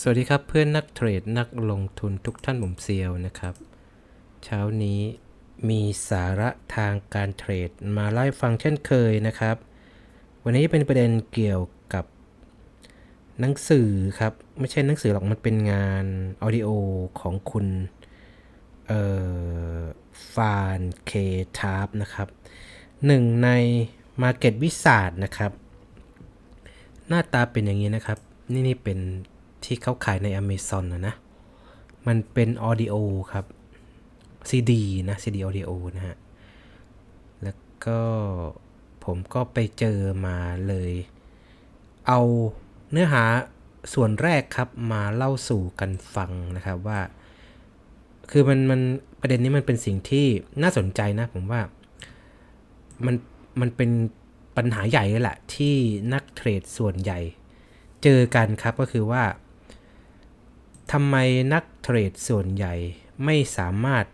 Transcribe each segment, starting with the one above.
สวัสดีครับเพื่อนนักเทรดนักลงทุนทุกท่านผมเซียวนะครับ เช้านี้มีสาระทางการเทรดมาเล่ฟังเช่นเคยนะครับ วันนี้เป็นประเด็นเกี่ยวกับหนังสือครับ ไม่ใช่หนังสือหรอกมันเป็นงานออดิโอของคุณเอ่อฟานเคทาร์นะครับหนึ่งใน Market w i z a r d นะครับ หน้าตาเป็นอย่างนี้นะครับ นี่นี่เป็น ที่เขาขายใน Amazon นะนะ มันเป็นออดิโอครับ CD นะ CD ออดิโอนะฮะ แล้วก็ผมก็ไปเจอมาเลย เอาเนื้อหาส่วนแรกครับมาเล่าสู่กันฟังนะครับว่า คือมันมันประเด็นนี้มันเป็นสิ่งที่น่าสนใจนะผมว่ามันมันเป็นปัญหาใหญ่เลยแหละที่นักเทรดส่วนใหญ่ เจอกันครับก็คือว่า ทำไมนักเทรดส่วนใหญ่ไม่สามารถ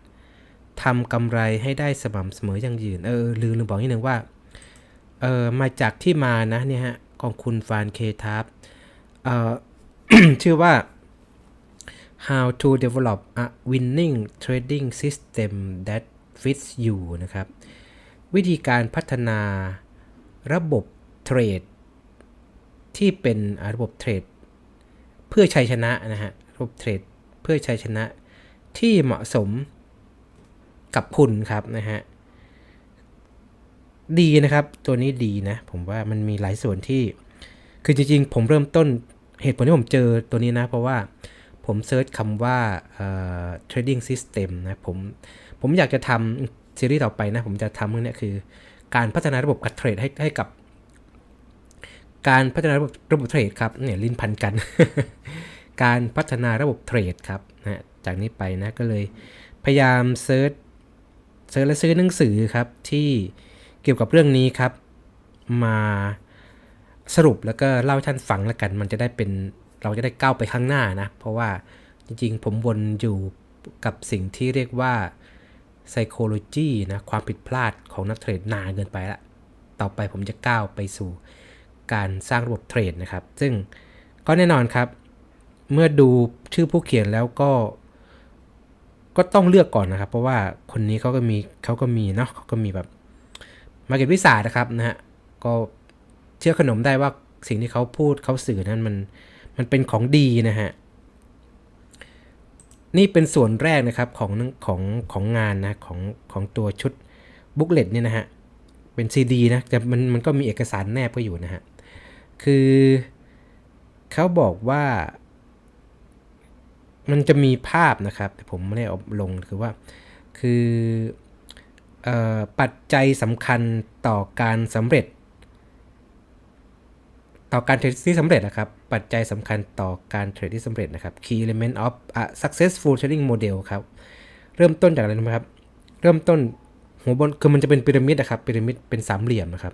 ทำกำไรให้ได้สม่ำเสมออย่างยืน เออลืมลืมบอกนิดนึงว่า เออมาจากที่มานะเนี่ยฮะของคุณฟานเคทับเอ่อชื่อว่า how to develop a winning trading system that fits you นะครับ วิธีการพัฒนาระบบเทรดที่เป็นระบบเทรดเพื่อชัยชนะนะฮะ ระบบเทรดเพื่อชัยชนะที่เหมาะสมกับคุณครับนะฮะ ดีนะครับตัวนี้ดีนะ ผมว่ามันมีหลายส่วนที่ คือจริงๆ ผมเริ่มต้นเหตุผลที่ผมเจอตัวนี้นะ เพราะว่าผมเซิร์ชคำว่าเอ่อ trading system นะผมผมอยากจะทำซีรีส์ต่อไปนะ ผมจะทำเรื่องนี้คือ การพัฒนาระบบการเทรดให้ให้กับ การพัฒนาระบบระบบเทรดครับเนี่ยลิ้นพันกัน การพัฒนาระบบเทรดครับนะจากนี้ไปนะก็เลยพยายามเซิร์ชเซิร์ชและซื้อหนังสือครับที่เกี่ยวกับเรื่องนี้ครับ มาสรุปแล้วก็เล่าให้ท่านฟังแล้วกัน มันจะได้เป็นเราจะได้ก้าวไปข้างหน้านะ เพราะว่าจริงๆ ผมวนอยู่กับสิ่งที่เรียกว่า psychology นะความผิดพลาดของนักเทรดนานเกินไปละ ต่อไปผมจะก้าวไปสู่การสร้างระบบเทรดนะครับ ซึ่งก็แน่นอนครับ เมื่อดูชื่อผู้เขียนแล้วก็ ก็ต้องเลือกก่อนนะครับ เพราะว่าคนนี้เขาก็มีเขาก็มีเนาะเขาก็มีแบบมาเก็ตวิสานะครับนะฮะก็เชื่อขนมได้ว่าสิ่งที่เขาพูดเขาสื่อนั้นมันมันเป็นของดีนะฮะนี่เป็นส่วนแรกนะครับของของของงานนะของของตัวชุดบุ๊กเลตเนี่ยนะฮะเป็นซีดีนะแต่มันมันก็มีเอกสารแนบก็อยู่นะฮะคือเขาบอกว่า มันจะมีภาพนะครับ แต่ผมไม่ได้เอาลงคือว่า คืออปัจจัยสำคัญต่อการสำเร็จ ต่อการเทรดที่สำเร็จนะครับ ปัจจัยสำคัญต่อการเทรดที่สำเร็จนะครับ key element of a successful trading model ครับ เริ่มต้นจากอะไรรู้ไหมครับ เริ่มต้นหัวบนคือมันจะเป็นพีระมิดนะครับพีระมิดเป็นสามเหลี่ยมนะครับ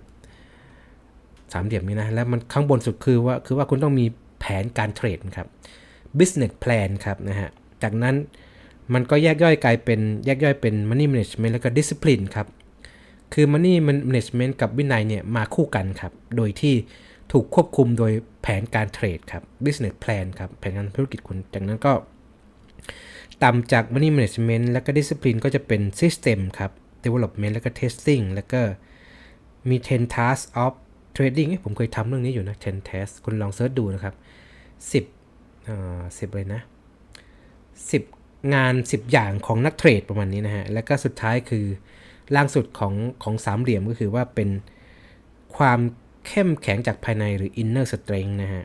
สามเหลี่ยมนี้นะแล้วมันข้างบนสุดคือว่าคือว่าคุณต้องมีแผนการเทรดครับ business plan ครับนะฮะ จากนั้นมันก็แยกย่อยกลายเป็นแยกย่อยเป็น money management แล้วก็ discipline ครับ คือ money management กับวินัยเนี่ยมาคู่กันครับ โดยที่ถูกควบคุมโดยแผนการเทรดครับ business plan ครับ แผนการธุรกิจคุณ จากนั้นก็ต่ำจาก money management แล้วก็ discipline ก็จะเป็น system ครับ development แล้วก็ testing แล้วก็มี10 tasks of trading เอ้ยผมเคยทำเรื่องนี้อยู่นะ10 tasks คุณลองเซิร์ชดูนะครับ 10 อ่า10เลยนะ10งาน 10 อย่างของนักเทรดประมาณนี้นะฮะ แล้วก็สุดท้ายคือล่างสุดของของสามเหลี่ยมก็คือว่าเป็นความเข้มแข็งจากภายในหรือ inner strength นะฮะ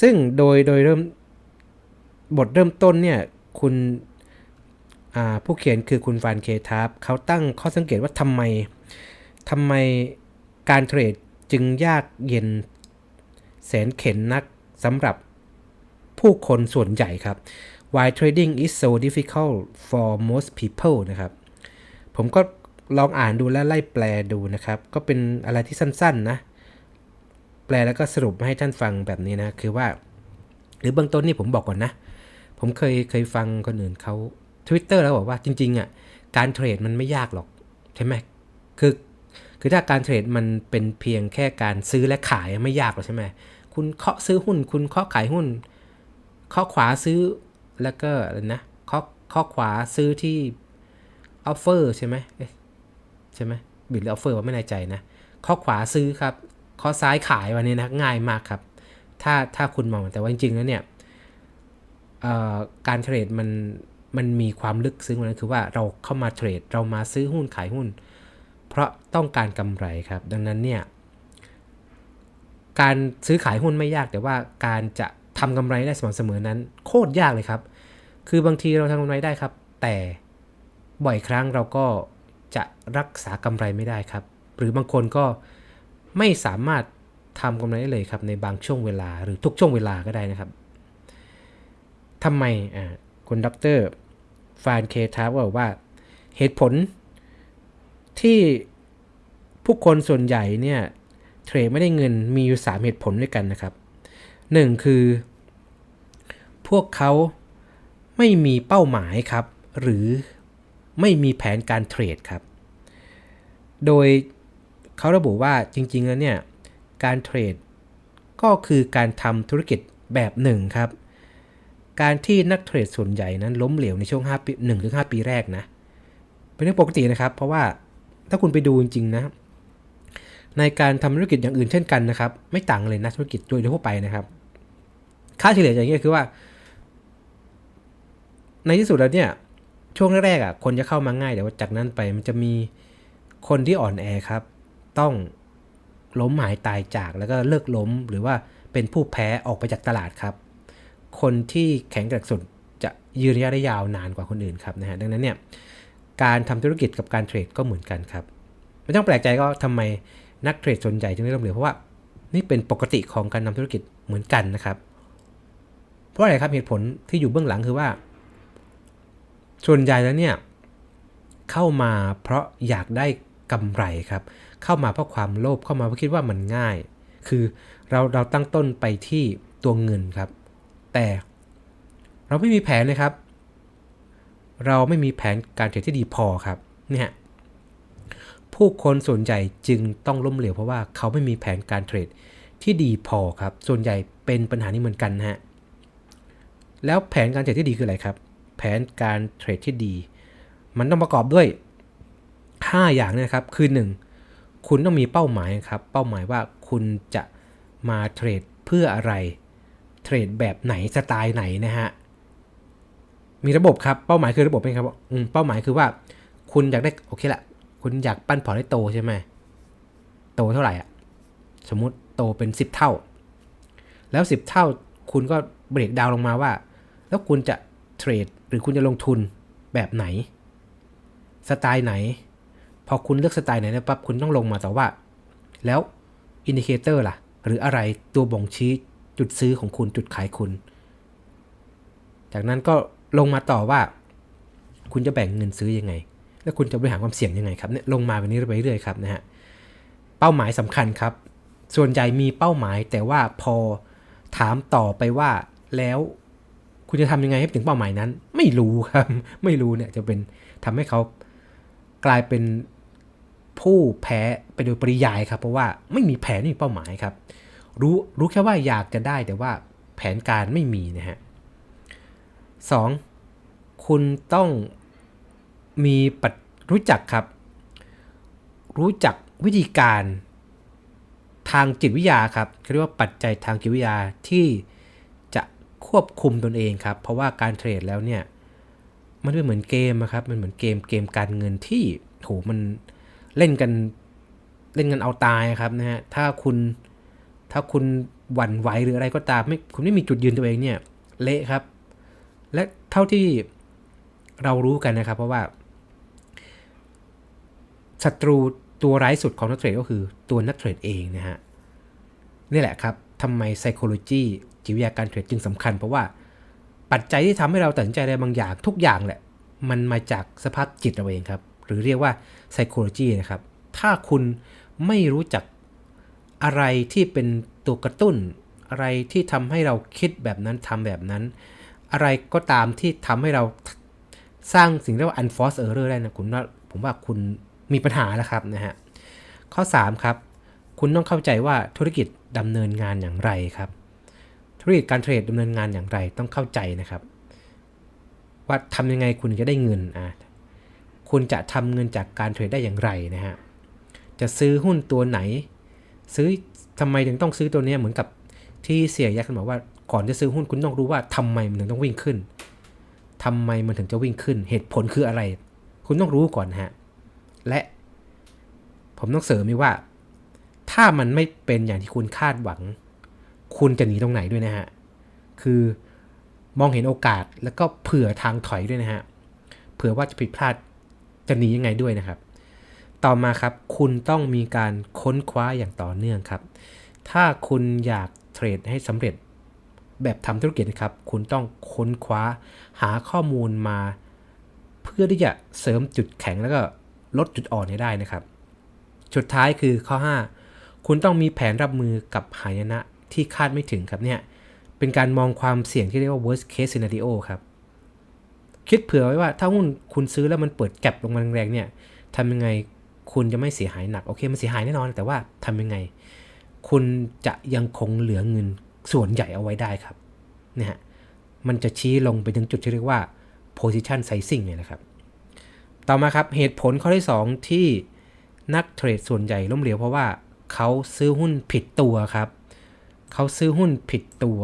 ซึ่งโดยโดยเริ่มบทเริ่มต้นเนี่ย คุณผู้เขียนคือคุณฟานเคทับเขาตั้งข้อสังเกตว่าทำไมทำไมการเทรดจึงยากเย็นแสนเข็นนัก สำหรับผู้คนส่วนใหญ่ครับ Why trading is so difficult for most people นะครับ ผมก็ลองอ่านดูและไล่แปลดูนะครับ ก็เป็นอะไรที่สั้นๆนะ แปลแล้วก็สรุปมาให้ท่านฟังแบบนี้นะ คือว่า หรือเบื้องต้นนี่ผมบอกก่อนนะ ผมเคยเคยฟังคนอื่นเขา Twitter แล้วบอกว่าจริงๆอะการเทรดมันไม่ยากหรอก ใช่ไหมคือคือถ้าการเทรดมันเป็นเพียงแค่การซื้อและขายไม่ยากหรอกใช่ไหม คุณเคาะซื้อหุ้น คุณเคาะขายหุ้นเคาะขวาซื้อแล้วก็อะไรนะเคาะเคาะขวาซื้อที่ออฟเฟอร์ใช่ไหมใช่ไหมบิดหรือออฟเฟอร์ว่าไม่แน่ใจนะเคาะขวาซื้อครับเคาะซ้ายขายวันนี้นะง่ายมากครับ ถ้าถ้าคุณมองแต่ว่าจริงๆแล้วเนี่ยการเทรดมันมันมีความลึกซึ้งนั้นคือว่าเราเข้ามาเทรดเรามาซื้อหุ้นขายหุ้น เพราะต้องการกำไรครับ ดังนั้นเนี่ย การซื้อขายหุ้นไม่ยากแต่ว่าการจะทำกำไรได้สม่ำเสมอนั้น โคตรยากเลยครับ คือบางทีเราทำกำไรได้ครับ แต่บ่อยครั้งเราก็จะรักษากำไรไม่ได้ครับ หรือบางคนก็ไม่สามารถทำกำไรได้เลยครับ ในบางช่วงเวลาหรือทุกช่วงเวลาก็ได้นะครับทำไมอ่าคุณด็อกเตอร์ฟานเคทาบอกว่าเหตุผลที่ผู้คนส่วนใหญ่เนี่ย เทรดไม่ได้เงินมีอยู่ 3 เหตุผลด้วยกันนะครับ 1 คือ พวกเขาไม่มีเป้าหมายครับ หรือไม่มีแผนการเทรดครับ โดยเขาระบุว่าจริงๆแล้วเนี่ย การเทรดก็คือการทำธุรกิจแบบหนึ่งครับ การที่นักเทรดส่วนใหญ่นั้นล้มเหลวในช่วง5ปี1ถึง5ปีแรกนะ เป็นเรื่องปกตินะครับ เพราะว่าถ้าคุณไปดูจริงๆนะ ในการทำธุรกิจอย่างอื่นเช่นกันนะครับ ไม่ต่างเลยนะธุรกิจโดยทั่วไปนะครับ ค่าเฉลี่ยอย่างนี้ยคือว่า ในที่สุดแล้วเนี่ยช่วงแรกๆอะคนจะเข้ามาง่ายแต่ว่าจากนั้นไปมันจะมีคนที่อ่อนแอครับ ต้องล้มหายตายจากแล้วก็เลิกล้มหรือว่าเป็นผู้แพ้ออกไปจากตลาดครับ คนที่แข็งแกร่งสุดจะยืนระยะได้ยาวนานกว่าคนอื่นครับนะฮะดังนั้นเนี่ยการทำธุรกิจกับการเทรดก็เหมือนกันครับ ไม่ต้องแปลกใจก็ทำไม นักเทรดส่วนใหญ่จึงได้ล้มเหลวเพราะว่านี่เป็นปกติของการทำธุรกิจเหมือนกันนะครับ เพราะอะไรครับเหตุผลที่อยู่เบื้องหลังคือว่า ส่วนใหญ่แล้วเนี่ยเข้ามาเพราะอยากได้กำไรครับ เข้ามาเพราะความโลภเข้ามาเพราะคิดว่ามันง่าย คือเราเราตั้งต้นไปที่ตัวเงินครับ แต่เราไม่มีแผนเลยครับ เราไม่มีแผนการเทรดที่ดีพอครับเนี่ย ผู้คนส่วนใหญ่จึงต้องล้มเหลวเพราะว่าเขาไม่มีแผนการเทรดที่ดีพอครับ ส่วนใหญ่เป็นปัญหานี้เหมือนกันฮะ แล้วแผนการเทรดที่ดีคืออะไรครับ แผนการเทรดที่ดี มันต้องประกอบด้วย 5 อย่างนะครับ คือ 1 คุณต้องมีเป้าหมายครับ เป้าหมายว่าคุณจะมาเทรดเพื่ออะไร เทรดแบบไหนสไตล์ไหนนะฮะ มีระบบครับ เป้าหมายคือระบบไหมครับอืมเป้าหมายคือว่า คุณอยากได้โอเคละ คุณอยากปั้นพอร์ตให้โตใช่ไหม โตเท่าไหร่อะ สมมุติโตเป็น 10 เท่า แล้ว 10 เท่าคุณก็เบรกดาวลงมาว่า แล้วคุณจะเทรดหรือคุณจะลงทุนแบบไหน สไตล์ไหน พอคุณเลือกสไตล์ไหนแล้วปั๊บคุณต้องลงมาต่อว่า แล้วอินดิเคเตอร์ล่ะ หรืออะไรตัวบ่งชี้จุดซื้อของคุณจุดขายคุณ จากนั้นก็ลงมาต่อว่า คุณจะแบ่งเงินซื้อยังไง แล้วคุณจะบริหารความเสี่ยงยังไงครับเนี่ยลงมาแบบนี้ไปเรื่อยๆครับนะฮะเป้าหมายสำคัญครับ ส่วนใหญ่มีเป้าหมาย แต่ว่าพอถามต่อไปว่าแล้วคุณจะทำยังไงให้ถึงเป้าหมายนั้น ไม่รู้ครับ ไม่รู้เนี่ยจะเป็นทำให้เขากลายเป็นผู้แพ้ไปโดยปริยายครับ เพราะว่าไม่มีแผนไม่มีเป้าหมายครับ รู้รู้แค่ว่าอยากจะได้แต่ว่าแผนการไม่มีนะฮะสองคุณต้องมีปัจ รู้จักครับ รู้จักวิธีการทางจิตวิทยาครับเขาเรียกว่าปัจจัยทางจิตวิทยาที่จะควบคุมตนเองครับ เพราะว่าการเทรดแล้วเนี่ย มันไม่เหมือนเกมนะครับ มันเหมือนเกมเกมการเงินที่โหมันเล่นกันเล่นกันเอาตายครับนะฮะ ถ้าคุณถ้าคุณหวั่นไหวหรืออะไรก็ตามไม่คุณไม่มีจุดยืนตัวเองเนี่ย เละครับ และเท่าที่เรารู้กันนะครับ เพราะว่า ศัตรูตัวร้ายสุดของนักเทรดก็คือตัวนักเทรดเองนะฮะนี่แหละครับทำไม psychology จิตวิทยาการเทรดจึงสำคัญ เพราะว่าปัจจัยที่ทำให้เราตัดสินใจอะไรบางอย่างทุกอย่างแหละ มันมาจากสภาพจิตเราเองครับ หรือเรียกว่า psychology นะครับ ถ้าคุณไม่รู้จักอะไรที่เป็นตัวกระตุ้น อะไรที่ทำให้เราคิดแบบนั้นทำแบบนั้น อะไรก็ตามที่ทำให้เราสร้างสิ่งเรียกว่า unforced error ได้นะคุณว่าผมว่าคุณ มีปัญหาแล้วครับนะฮะข้อ 3 ครับ คุณต้องเข้าใจว่าธุรกิจดำเนินงานอย่างไรครับ ธุรกิจการเทรดดำเนินงานอย่างไรต้องเข้าใจนะครับ ว่าทำยังไงคุณจะได้เงินอะคุณจะทำเงินจากการเทรดได้อย่างไรนะฮะจะซื้อหุ้นตัวไหน ซื้อทำไมถึงต้องซื้อตัวนี้เหมือนกับที่เสียยักษ์บอกว่าก่อนจะซื้อหุ้นคุณต้องรู้ว่าทำไมมันถึงต้องวิ่งขึ้นทำไมมันถึงจะวิ่งขึ้น เหตุผลคืออะไร คุณต้องรู้ก่อนฮะ และ ผมต้องเสริมอีกว่า ถ้ามันไม่เป็นอย่างที่คุณคาดหวัง คุณจะหนีตรงไหนด้วยนะฮะ คือมองเห็นโอกาสแล้วก็เผื่อทางถอยด้วยนะฮะ เผื่อว่าจะผิดพลาดจะหนียังไงด้วยนะครับ ต่อมาครับคุณต้องมีการค้นคว้าอย่างต่อเนื่องครับ ถ้าคุณอยากเทรดให้สำเร็จแบบทำธุรกิจนะครับ คุณต้องค้นคว้าหาข้อมูลมา เพื่อที่จะเสริมจุดแข็งแล้วก็ ลดจุดอ่อนให้ได้นะครับ สุดท้ายคือข้อ 5 คุณต้องมีแผนรับมือกับหายนะที่คาดไม่ถึงครับเนี่ย เป็นการมองความเสี่ยงที่เรียกว่า worst case scenario ครับ คิดเผื่อไว้ว่าถ้าหุ้นคุณซื้อแล้วมันเปิดแก็บลงมาแรงๆเนี่ยทำยังไงคุณจะไม่เสียหายหนัก โอเค มันเสียหายแน่นอน แต่ว่าทำยังไง คุณจะยังคงเหลือเงินส่วนใหญ่เอาไว้ได้ครับเนี่ยฮะมันจะชี้ลงไปถึงจุดที่เรียกว่า position sizing เนี่ยนะครับ ต่อมาครับเหตุผลข้อที่ 2 ที่นักเทรดส่วนใหญ่ล้มเหลวเพราะว่าเขาซื้อหุ้นผิดตัวครับ เขาซื้อหุ้นผิดตัว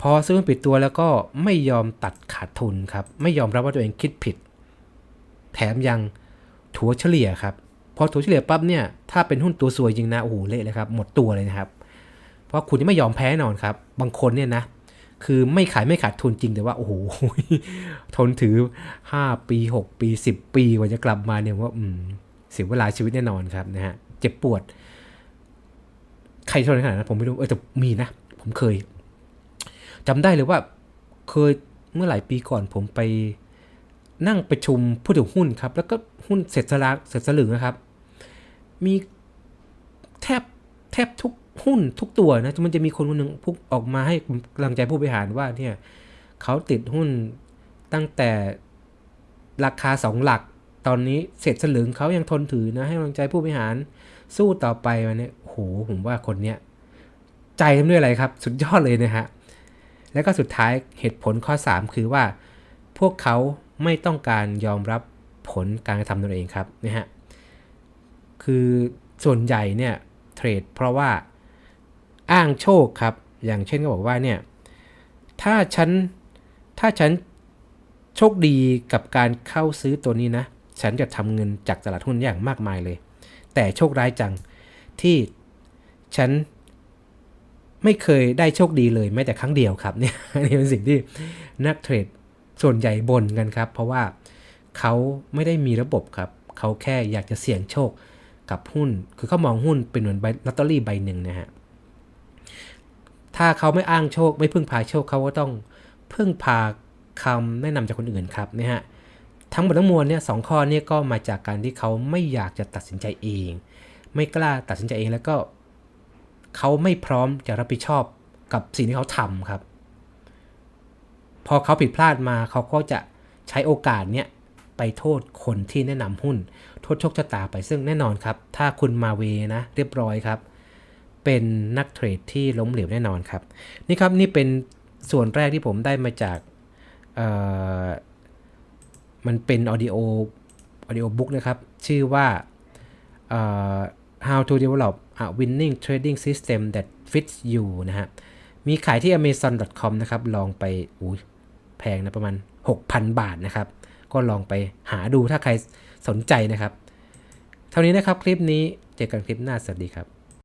พอซื้อหุ้นผิดตัวแล้วก็ไม่ยอมตัดขาดทุนครับ ไม่ยอมรับว่าตัวเองคิดผิด แถมยังถัวเฉลี่ยครับ พอถัวเฉลี่ยปั๊บเนี่ย ถ้าเป็นหุ้นตัวสวยจริงนะ โอ้โหเละเลยครับ หมดตัวเลยนะครับ เพราะคุณไม่ยอมแพ้นอนครับ บางคนเนี่ยนะ คือไม่ขายไม่ขาดทุนจริงแต่ว่า โอ้โห ทนถือ 5 ปี 6 ปี 10 ปีกว่าจะกลับมาเนี่ยว่าอืมเสียเวลาชีวิตแน่นอนครับนะฮะ เจ็บปวด ใครทนขนาดนั้นผมไม่รู้เออแต่มีนะ ผมเคยจำได้เลยว่า เคยเมื่อหลายปีก่อนผมไปนั่งประชุมผู้ถือหุ้นครับ แล้วก็หุ้นเสร็จสลักเสร็จสลึงนะครับ มีแทบแทบทุก หุ้นทุกตัวนะมันจะมีคนคนหนึ่งพุกออกมาให้กำลังใจผู้บริหารว่าเนี่ยเขาติดหุ้นตั้งแต่ราคาสองหลัก ตอนนี้เสร็จสลึงเขายังทนถือนะ ให้กำลังใจผู้บริหารสู้ต่อไปวันนี้โหผมว่าคนเนี้ยใจทำด้วยอะไรครับ สุดยอดเลยนะฮะแล้วก็สุดท้ายเหตุผลข้อ 3 คือว่า พวกเขาไม่ต้องการยอมรับผลการกระทำตนเองครับนะฮะคือส่วนใหญ่เนี่ยเทรดเพราะว่า อ้างโชคครับ อย่างเช่นก็บอกว่าเนี่ยถ้าฉันถ้าฉันโชคดีกับการเข้าซื้อตัวนี้นะ ฉันจะทำเงินจากตลาดหุ้นอย่างมากมายเลย แต่โชคร้ายจังที่ฉันไม่เคยได้โชคดีเลยแม้แต่ครั้งเดียวครับเนี่ยนนี้เป็นสิ่งที่นักเทรดส่วนใหญ่บ่นกันครับ เพราะว่าเขาไม่ได้มีระบบครับ เขาแค่อยากจะเสี่ยงโชคกับหุ้น คือเขามองหุ้นเป็นเหมือนลอตเตอรี่ใบหนึ่งนะฮะ ถ้าเขาไม่อ้างโชค ไม่พึ่งพาโชคเขาก็ต้องพึ่งพาคำแนะนำจากคนอื่นครับนะฮะทั้งหมดทั้งมวลเนี่ยสองข้อเนี่ยก็มาจากการที่เขาไม่อยากจะตัดสินใจเอง ไม่กล้าตัดสินใจเองแล้วก็เขาไม่พร้อมจะรับผิดชอบกับสิ่งที่เขาทำครับ พอเขาผิดพลาดมาเขาก็จะใช้โอกาสเนี้ยไปโทษคนที่แนะนำหุ้น โทษโชคชะตาไปซึ่งแน่นอนครับ ถ้าคุณมาเวนะเรียบร้อยครับ เป็นนักเทรดที่ล้มเหลวแน่นอนครับ นี่ครับนี่เป็นส่วนแรกที่ผมได้มาจากมันเป็นออดิโอออดิโอบุ๊กนะครับ ชื่อว่า how to develop a winning trading system that fits you นะฮะ มีขายที่ amazon.com นะครับ ลองไปอุ้ยแพงนะประมาณ 6,000 บาทนะครับ ก็ลองไปหาดูถ้าใครสนใจนะครับ เท่านี้นะครับคลิปนี้ เจอกันคลิปหน้า สวัสดีครับ